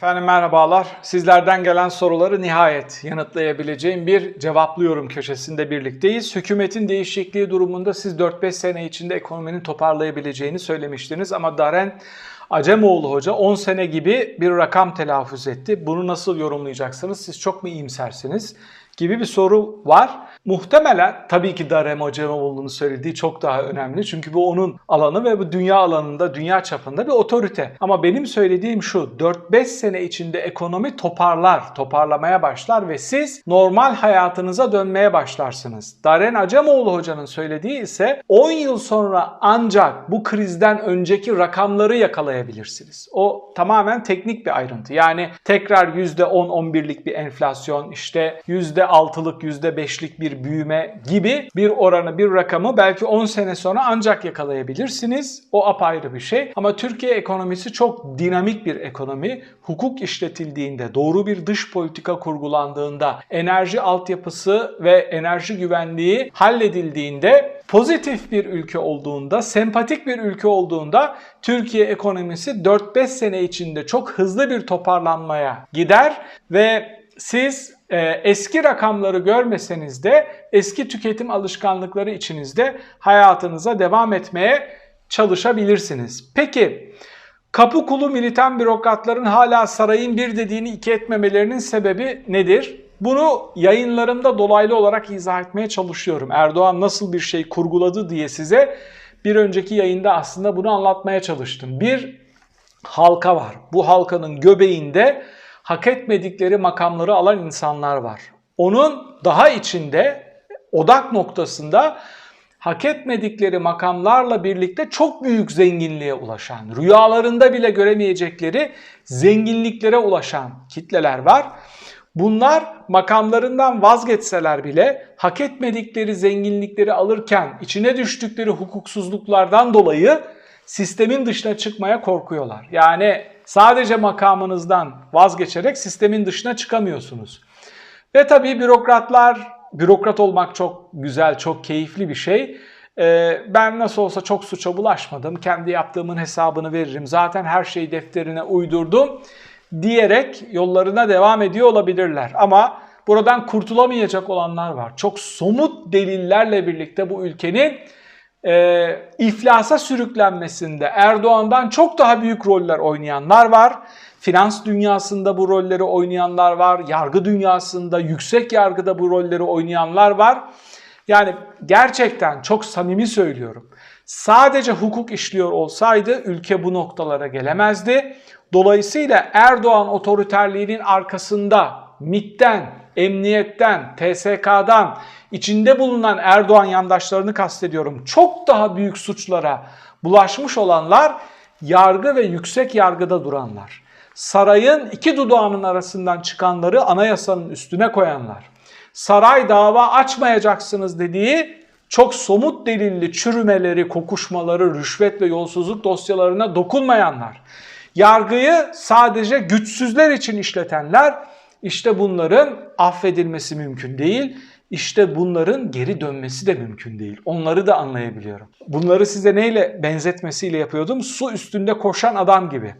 Efendim merhabalar. Sizlerden gelen soruları nihayet yanıtlayabileceğim bir cevaplıyorum köşesinde birlikteyiz. Hükümetin değişikliği durumunda siz 4-5 sene içinde ekonominin toparlayabileceğini söylemiştiniz ama Daren Acemoğlu Hoca 10 sene gibi bir rakam telaffuz etti. Bunu nasıl yorumlayacaksınız? Siz çok mu iyimsersiniz? gibi bir soru var. Muhtemelen tabii ki Darem Acemoğlu'nun söylediği çok daha önemli. Çünkü bu onun alanı ve bu dünya alanında, dünya çapında bir otorite. Ama benim söylediğim şu, 4-5 sene içinde ekonomi toparlar, toparlamaya başlar ve siz normal hayatınıza dönmeye başlarsınız. Daren Acemoğlu hocanın söylediği ise 10 yıl sonra ancak bu krizden önceki rakamları yakalayabilirsiniz. O tamamen teknik bir ayrıntı. Yani tekrar %10-11'lik bir enflasyon, işte %6'lık, %5'lik bir büyüme gibi bir oranı, bir rakamı belki 10 sene sonra ancak yakalayabilirsiniz. O apayrı bir şey. Ama Türkiye ekonomisi çok dinamik bir ekonomi. Hukuk işletildiğinde, doğru bir dış politika kurgulandığında, enerji altyapısı ve enerji güvenliği halledildiğinde pozitif bir ülke olduğunda, sempatik bir ülke olduğunda Türkiye ekonomisi 4-5 sene içinde çok hızlı bir toparlanmaya gider ve siz eski rakamları görmeseniz de eski tüketim alışkanlıkları içinizde hayatınıza devam etmeye çalışabilirsiniz. Peki kapı kulu militan bürokratların hala sarayın bir dediğini iki etmemelerinin sebebi nedir? Bunu yayınlarımda dolaylı olarak izah etmeye çalışıyorum. Erdoğan nasıl bir şey kurguladı diye size bir önceki yayında aslında bunu anlatmaya çalıştım. Bir halka var. Bu halkanın göbeğinde hak etmedikleri makamları alan insanlar var. Onun daha içinde odak noktasında hak etmedikleri makamlarla birlikte çok büyük zenginliğe ulaşan, rüyalarında bile göremeyecekleri zenginliklere ulaşan kitleler var. Bunlar makamlarından vazgeçseler bile hak etmedikleri zenginlikleri alırken içine düştükleri hukuksuzluklardan dolayı sistemin dışına çıkmaya korkuyorlar. Yani sadece makamınızdan vazgeçerek sistemin dışına çıkamıyorsunuz. Ve tabii bürokratlar, bürokrat olmak çok güzel, çok keyifli bir şey. Ee, ben nasıl olsa çok suça bulaşmadım, kendi yaptığımın hesabını veririm, zaten her şeyi defterine uydurdum diyerek yollarına devam ediyor olabilirler. Ama buradan kurtulamayacak olanlar var. Çok somut delillerle birlikte bu ülkenin e, iflasa sürüklenmesinde Erdoğan'dan çok daha büyük roller oynayanlar var. Finans dünyasında bu rolleri oynayanlar var. Yargı dünyasında, yüksek yargıda bu rolleri oynayanlar var. Yani gerçekten çok samimi söylüyorum. Sadece hukuk işliyor olsaydı ülke bu noktalara gelemezdi. Dolayısıyla Erdoğan otoriterliğinin arkasında MİT'ten, emniyetten, TSK'dan, içinde bulunan Erdoğan yandaşlarını kastediyorum. Çok daha büyük suçlara bulaşmış olanlar yargı ve yüksek yargıda duranlar. Sarayın iki dudağının arasından çıkanları anayasanın üstüne koyanlar. Saray dava açmayacaksınız dediği çok somut delilli çürümeleri, kokuşmaları, rüşvet ve yolsuzluk dosyalarına dokunmayanlar. Yargıyı sadece güçsüzler için işletenler işte bunların affedilmesi mümkün değil. İşte bunların geri dönmesi de mümkün değil. Onları da anlayabiliyorum. Bunları size neyle benzetmesiyle yapıyordum? Su üstünde koşan adam gibi.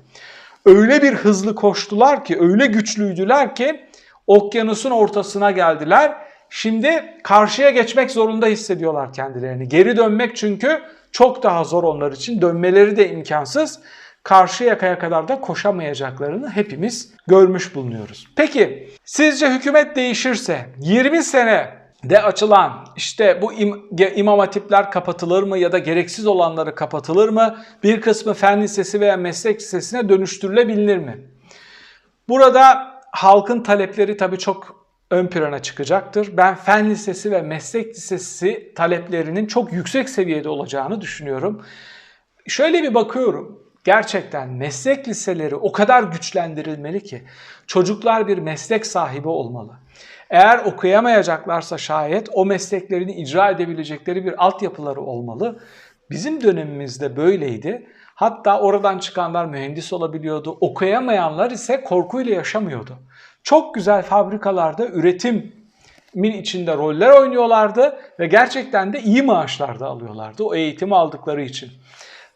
Öyle bir hızlı koştular ki, öyle güçlüydüler ki okyanusun ortasına geldiler. Şimdi karşıya geçmek zorunda hissediyorlar kendilerini. Geri dönmek çünkü çok daha zor onlar için. Dönmeleri de imkansız karşı yakaya kadar da koşamayacaklarını hepimiz görmüş bulunuyoruz. Peki sizce hükümet değişirse 20 sene de açılan işte bu im imam hatipler kapatılır mı ya da gereksiz olanları kapatılır mı? Bir kısmı fen lisesi veya meslek lisesine dönüştürülebilir mi? Burada halkın talepleri tabii çok ön plana çıkacaktır. Ben fen lisesi ve meslek lisesi taleplerinin çok yüksek seviyede olacağını düşünüyorum. Şöyle bir bakıyorum gerçekten meslek liseleri o kadar güçlendirilmeli ki çocuklar bir meslek sahibi olmalı. Eğer okuyamayacaklarsa şayet o mesleklerini icra edebilecekleri bir altyapıları olmalı. Bizim dönemimizde böyleydi. Hatta oradan çıkanlar mühendis olabiliyordu. Okuyamayanlar ise korkuyla yaşamıyordu. Çok güzel fabrikalarda üretimin içinde roller oynuyorlardı ve gerçekten de iyi maaşlar da alıyorlardı o eğitimi aldıkları için.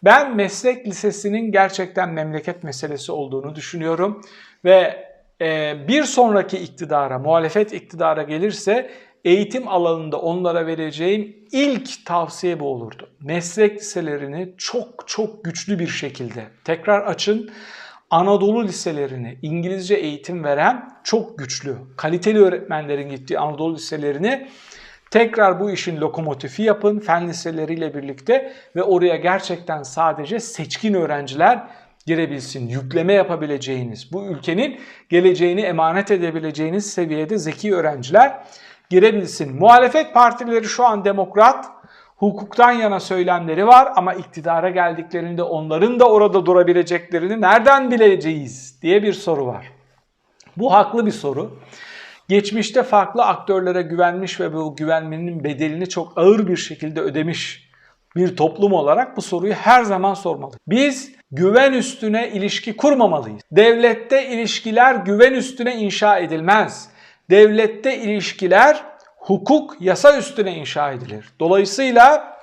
Ben meslek lisesinin gerçekten memleket meselesi olduğunu düşünüyorum ve bir sonraki iktidara, muhalefet iktidara gelirse eğitim alanında onlara vereceğim ilk tavsiye bu olurdu. Meslek liselerini çok çok güçlü bir şekilde tekrar açın. Anadolu liselerini İngilizce eğitim veren çok güçlü, kaliteli öğretmenlerin gittiği Anadolu liselerini tekrar bu işin lokomotifi yapın fen liseleriyle birlikte ve oraya gerçekten sadece seçkin öğrenciler girebilsin. Yükleme yapabileceğiniz, bu ülkenin geleceğini emanet edebileceğiniz seviyede zeki öğrenciler girebilsin. Muhalefet partileri şu an demokrat, hukuktan yana söylemleri var ama iktidara geldiklerinde onların da orada durabileceklerini nereden bileceğiz diye bir soru var. Bu haklı bir soru. Geçmişte farklı aktörlere güvenmiş ve bu güvenmenin bedelini çok ağır bir şekilde ödemiş bir toplum olarak bu soruyu her zaman sormalı. Biz güven üstüne ilişki kurmamalıyız. Devlette ilişkiler güven üstüne inşa edilmez. Devlette ilişkiler hukuk, yasa üstüne inşa edilir. Dolayısıyla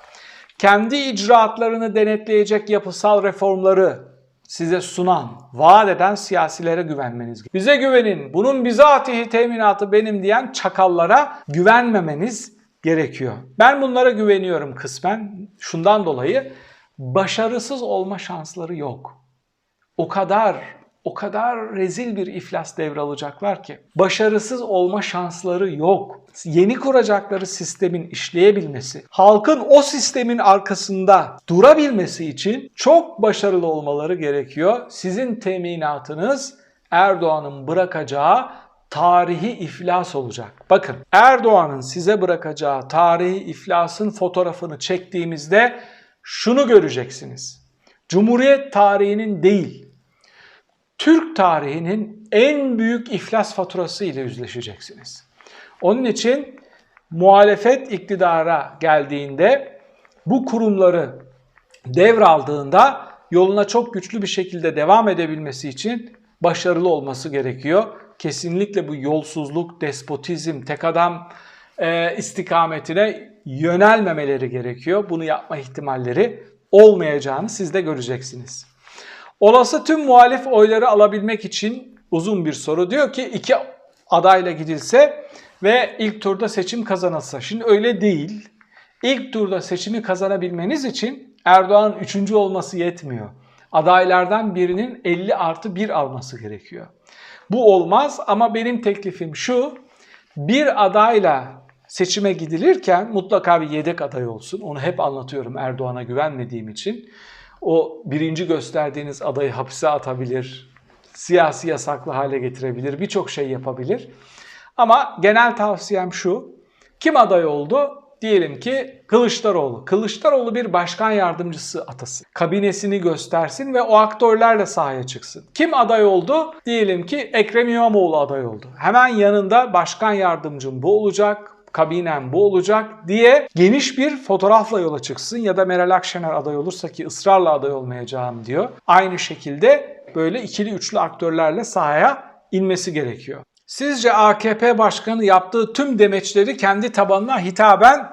kendi icraatlarını denetleyecek yapısal reformları size sunan, vaat eden siyasilere güvenmeniz. Bize güvenin, bunun bizatihi teminatı benim diyen çakallara güvenmemeniz gerekiyor. Ben bunlara güveniyorum kısmen. Şundan dolayı başarısız olma şansları yok. O kadar o kadar rezil bir iflas devralacaklar ki başarısız olma şansları yok. Yeni kuracakları sistemin işleyebilmesi, halkın o sistemin arkasında durabilmesi için çok başarılı olmaları gerekiyor. Sizin teminatınız Erdoğan'ın bırakacağı tarihi iflas olacak. Bakın Erdoğan'ın size bırakacağı tarihi iflasın fotoğrafını çektiğimizde şunu göreceksiniz. Cumhuriyet tarihinin değil, Türk tarihinin en büyük iflas faturası ile yüzleşeceksiniz. Onun için muhalefet iktidara geldiğinde bu kurumları devraldığında yoluna çok güçlü bir şekilde devam edebilmesi için başarılı olması gerekiyor. Kesinlikle bu yolsuzluk, despotizm, tek adam e, istikametine yönelmemeleri gerekiyor. Bunu yapma ihtimalleri olmayacağını siz de göreceksiniz. Olası tüm muhalif oyları alabilmek için uzun bir soru. Diyor ki iki adayla gidilse ve ilk turda seçim kazanılsa. Şimdi öyle değil. İlk turda seçimi kazanabilmeniz için Erdoğan'ın üçüncü olması yetmiyor. Adaylardan birinin 50 artı 1 alması gerekiyor. Bu olmaz ama benim teklifim şu. Bir adayla seçime gidilirken mutlaka bir yedek aday olsun. Onu hep anlatıyorum Erdoğan'a güvenmediğim için. O birinci gösterdiğiniz adayı hapse atabilir, siyasi yasaklı hale getirebilir, birçok şey yapabilir. Ama genel tavsiyem şu. Kim aday oldu? Diyelim ki Kılıçdaroğlu. Kılıçdaroğlu bir başkan yardımcısı atası. Kabinesini göstersin ve o aktörlerle sahaya çıksın. Kim aday oldu? Diyelim ki Ekrem İmamoğlu aday oldu. Hemen yanında başkan yardımcım bu olacak, kabinem bu olacak diye geniş bir fotoğrafla yola çıksın ya da Meral Akşener aday olursa ki ısrarla aday olmayacağım diyor. Aynı şekilde böyle ikili üçlü aktörlerle sahaya inmesi gerekiyor. Sizce AKP başkanı yaptığı tüm demeçleri kendi tabanına hitaben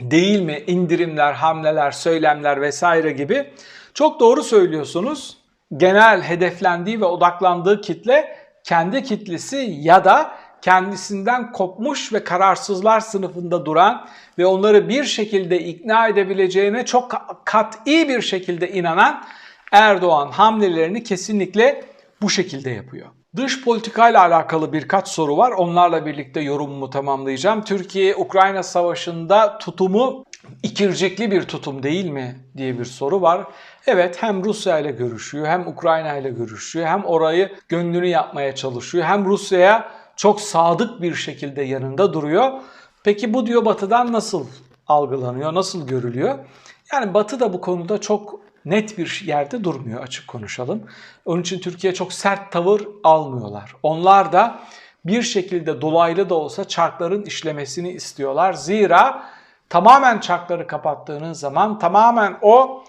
değil mi? İndirimler, hamleler, söylemler vesaire gibi. Çok doğru söylüyorsunuz. Genel hedeflendiği ve odaklandığı kitle kendi kitlesi ya da kendisinden kopmuş ve kararsızlar sınıfında duran ve onları bir şekilde ikna edebileceğine çok kat'i bir şekilde inanan Erdoğan hamlelerini kesinlikle bu şekilde yapıyor. Dış politikayla alakalı birkaç soru var. Onlarla birlikte yorumumu tamamlayacağım. Türkiye Ukrayna Savaşı'nda tutumu ikircikli bir tutum değil mi diye bir soru var. Evet hem Rusya ile görüşüyor hem Ukrayna ile görüşüyor hem orayı gönlünü yapmaya çalışıyor hem Rusya'ya çok sadık bir şekilde yanında duruyor. Peki bu diyor batıdan nasıl algılanıyor, nasıl görülüyor? Yani batı da bu konuda çok net bir yerde durmuyor açık konuşalım. Onun için Türkiye çok sert tavır almıyorlar. Onlar da bir şekilde dolaylı da olsa çarkların işlemesini istiyorlar. Zira tamamen çarkları kapattığınız zaman tamamen o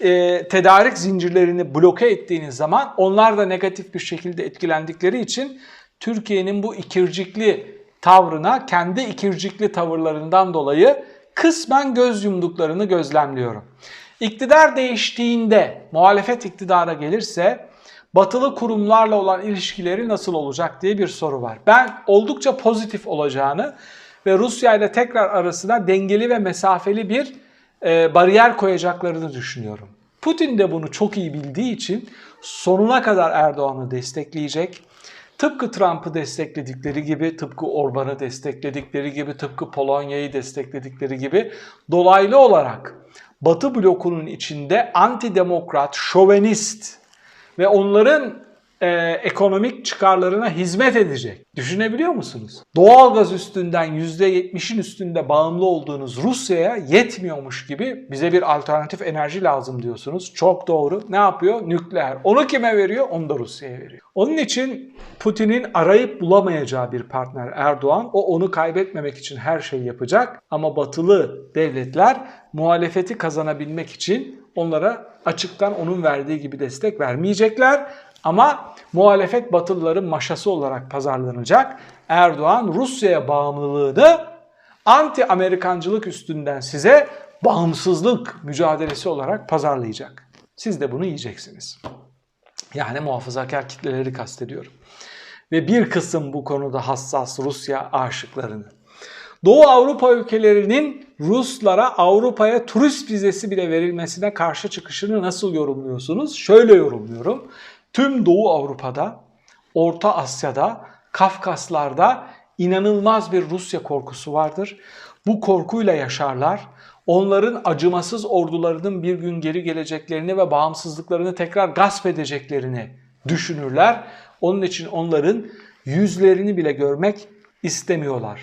e, tedarik zincirlerini bloke ettiğiniz zaman onlar da negatif bir şekilde etkilendikleri için Türkiye'nin bu ikircikli tavrına kendi ikircikli tavırlarından dolayı kısmen göz yumduklarını gözlemliyorum. İktidar değiştiğinde, muhalefet iktidara gelirse batılı kurumlarla olan ilişkileri nasıl olacak diye bir soru var. Ben oldukça pozitif olacağını ve Rusya ile tekrar arasına dengeli ve mesafeli bir e, bariyer koyacaklarını düşünüyorum. Putin de bunu çok iyi bildiği için sonuna kadar Erdoğan'ı destekleyecek. Tıpkı Trump'ı destekledikleri gibi, tıpkı Orban'ı destekledikleri gibi, tıpkı Polonya'yı destekledikleri gibi dolaylı olarak Batı blokunun içinde antidemokrat, şovenist ve onların e, ekonomik çıkarlarına hizmet edecek. Düşünebiliyor musunuz? Doğalgaz üstünden %70'in üstünde bağımlı olduğunuz Rusya'ya yetmiyormuş gibi bize bir alternatif enerji lazım diyorsunuz. Çok doğru. Ne yapıyor? Nükleer. Onu kime veriyor? Onu da Rusya'ya veriyor. Onun için Putin'in arayıp bulamayacağı bir partner Erdoğan. O onu kaybetmemek için her şeyi yapacak. Ama batılı devletler muhalefeti kazanabilmek için onlara açıktan onun verdiği gibi destek vermeyecekler. Ama muhalefet Batılıların maşası olarak pazarlanacak. Erdoğan Rusya'ya bağımlılığını anti-Amerikancılık üstünden size bağımsızlık mücadelesi olarak pazarlayacak. Siz de bunu yiyeceksiniz. Yani muhafazakar kitleleri kastediyorum. Ve bir kısım bu konuda hassas Rusya aşıklarını. Doğu Avrupa ülkelerinin Ruslara Avrupa'ya turist vizesi bile verilmesine karşı çıkışını nasıl yorumluyorsunuz? Şöyle yorumluyorum. Tüm Doğu Avrupa'da, Orta Asya'da, Kafkaslar'da inanılmaz bir Rusya korkusu vardır. Bu korkuyla yaşarlar. Onların acımasız ordularının bir gün geri geleceklerini ve bağımsızlıklarını tekrar gasp edeceklerini düşünürler. Onun için onların yüzlerini bile görmek istemiyorlar.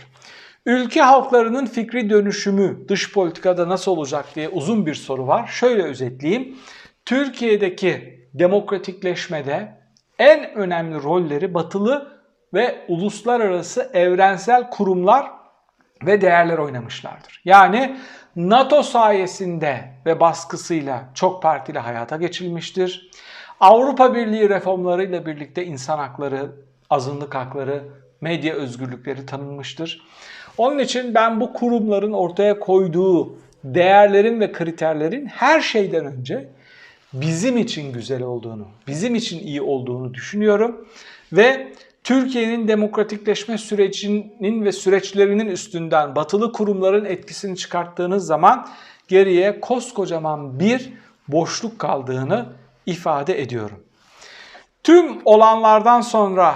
Ülke halklarının fikri dönüşümü dış politikada nasıl olacak diye uzun bir soru var. Şöyle özetleyeyim. Türkiye'deki demokratikleşmede en önemli rolleri batılı ve uluslararası evrensel kurumlar ve değerler oynamışlardır. Yani NATO sayesinde ve baskısıyla çok partili hayata geçilmiştir. Avrupa Birliği reformlarıyla birlikte insan hakları, azınlık hakları, medya özgürlükleri tanınmıştır. Onun için ben bu kurumların ortaya koyduğu değerlerin ve kriterlerin her şeyden önce bizim için güzel olduğunu, bizim için iyi olduğunu düşünüyorum. Ve Türkiye'nin demokratikleşme sürecinin ve süreçlerinin üstünden batılı kurumların etkisini çıkarttığınız zaman geriye koskocaman bir boşluk kaldığını ifade ediyorum. Tüm olanlardan sonra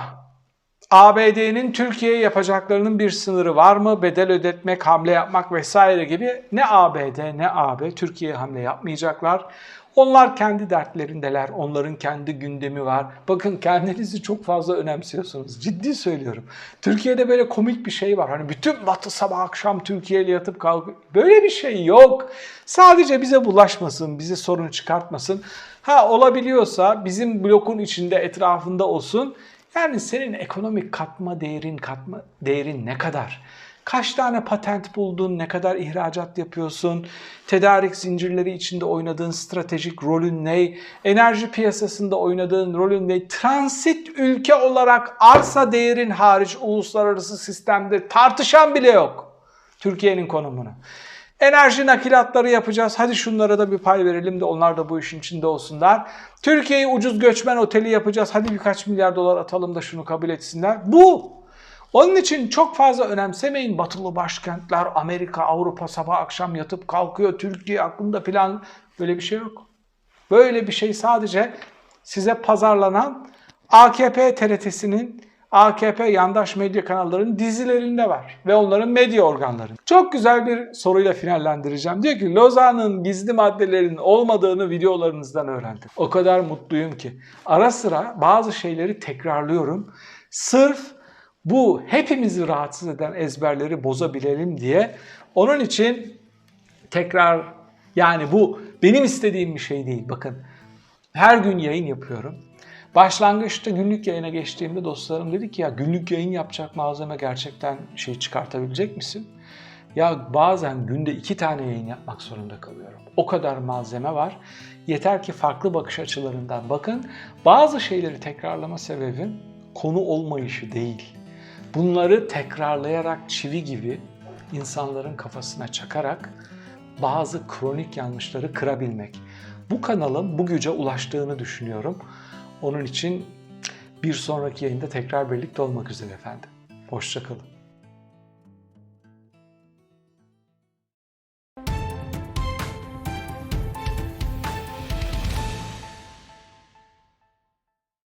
ABD'nin Türkiye'ye yapacaklarının bir sınırı var mı? Bedel ödetmek, hamle yapmak vesaire gibi ne ABD ne AB Türkiye'ye hamle yapmayacaklar. Onlar kendi dertlerindeler, onların kendi gündemi var. Bakın kendinizi çok fazla önemsiyorsunuz. Ciddi söylüyorum. Türkiye'de böyle komik bir şey var. Hani bütün batı sabah akşam Türkiye ile yatıp kalkıyor. Böyle bir şey yok. Sadece bize bulaşmasın, bize sorun çıkartmasın. Ha olabiliyorsa bizim blokun içinde etrafında olsun. Yani senin ekonomik katma değerin, katma değerin ne kadar? Kaç tane patent buldun, ne kadar ihracat yapıyorsun, tedarik zincirleri içinde oynadığın stratejik rolün ne, enerji piyasasında oynadığın rolün ne, transit ülke olarak arsa değerin hariç uluslararası sistemde tartışan bile yok. Türkiye'nin konumunu. Enerji nakilatları yapacağız. Hadi şunlara da bir pay verelim de onlar da bu işin içinde olsunlar. Türkiye'yi ucuz göçmen oteli yapacağız. Hadi birkaç milyar dolar atalım da şunu kabul etsinler. Bu. Onun için çok fazla önemsemeyin batılı başkentler, Amerika, Avrupa sabah akşam yatıp kalkıyor, Türkiye aklında plan böyle bir şey yok. Böyle bir şey sadece size pazarlanan AKP TRT'sinin AKP yandaş medya kanallarının dizilerinde var ve onların medya organları. Çok güzel bir soruyla finallendireceğim. Diyor ki Lozan'ın gizli maddelerinin olmadığını videolarınızdan öğrendim. O kadar mutluyum ki. Ara sıra bazı şeyleri tekrarlıyorum. Sırf bu hepimizi rahatsız eden ezberleri bozabilelim diye. Onun için tekrar yani bu benim istediğim bir şey değil. Bakın her gün yayın yapıyorum. Başlangıçta günlük yayına geçtiğimde dostlarım dedi ki ya günlük yayın yapacak malzeme gerçekten şey çıkartabilecek misin? Ya bazen günde iki tane yayın yapmak zorunda kalıyorum. O kadar malzeme var. Yeter ki farklı bakış açılarından bakın. Bazı şeyleri tekrarlama sebebim konu olmayışı değil. Bunları tekrarlayarak çivi gibi insanların kafasına çakarak bazı kronik yanlışları kırabilmek. Bu kanalın bu güce ulaştığını düşünüyorum. Onun için bir sonraki yayında tekrar birlikte olmak üzere efendim. Hoşçakalın.